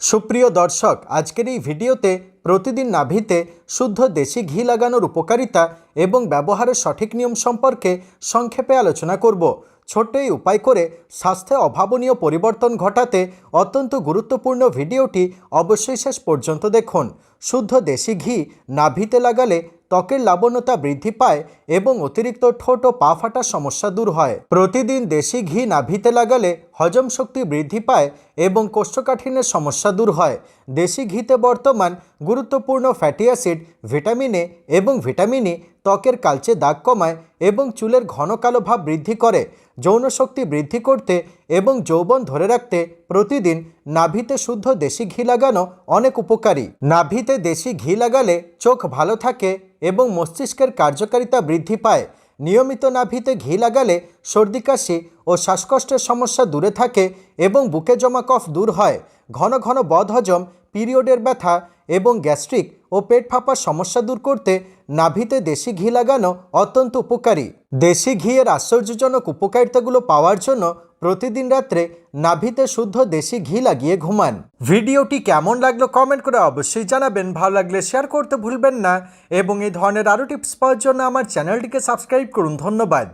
সুপ্রিয় দর্শক, আজকের এই ভিডিওতে প্রতিদিন নাভিতে শুদ্ধ দেশি ঘি লাগানোর উপকারিতা এবং ব্যবহারের সঠিক নিয়ম সম্পর্কে সংক্ষেপে আলোচনা করব। ছোট্ট এই উপায় করে স্বাস্থ্যে অভাবনীয় পরিবর্তন ঘটাতে অত্যন্ত গুরুত্বপূর্ণ ভিডিওটি অবশ্যই শেষ পর্যন্ত দেখুন। শুদ্ধ দেশি ঘি নাভিতে লাগালে ত্বকের লাবণ্যতা বৃদ্ধি পায় এবং অতিরিক্ত ঠোঁট ও পা ফাটার সমস্যা দূর হয়। প্রতিদিন দেশি ঘি নাভিতে লাগালে হজম শক্তি বৃদ্ধি পায় এবং কোষ্ঠকাঠিন্যের সমস্যা দূর হয়। দেশি ঘিতে বর্তমান গুরুত্বপূর্ণ ফ্যাটি অ্যাসিড, ভিটামিন এ এবং ভিটামিন ই ত্বকের কালচে দাগ কমায় এবং চুলের ঘন কালো ভাব বৃদ্ধি করে যৌন শক্তি বৃদ্ধি করতে এবং যৌবন ধরে রাখতে প্রতিদিন নাভিতে শুদ্ধ দেশি ঘি লাগানো অনেক উপকারী। নাভিতে দেশি ঘি লাগালে চোখ ভালো থাকে এবং মস্তিষ্কের কার্যকারিতা বৃদ্ধি পায়। নিয়মিত নাভিতে ঘি লাগালে সর্দি কাশি ও শ্বাসকষ্টের সমস্যা দূরে থাকে এবং বুকে জমা কফ দূর হয়। ঘন ঘন বদহজম, পিরিয়ডের ব্যথা এবং গ্যাস্ট্রিক ও পেট ফাঁপার সমস্যা দূর করতে নাভিতে দেশি ঘি লাগানো অত্যন্ত উপকারী। দেশি ঘিয়ের আশ্চর্যজনক উপকারিতাগুলো পাওয়ার জন্য প্রতিদিন রাত্রে নাভিতে শুদ্ধ দেশি ঘি লাগিয়ে ঘুমান। ভিডিওটি কেমন লাগল কমেন্ট করে অবশ্যই জানাবেন। ভালো লাগলে শেয়ার করতে ভুলবেন না। এবং এই ধরনের আরও টিপস পাওয়ার জন্য আমার চ্যানেলটিকে সাবস্ক্রাইব করুন। ধন্যবাদ।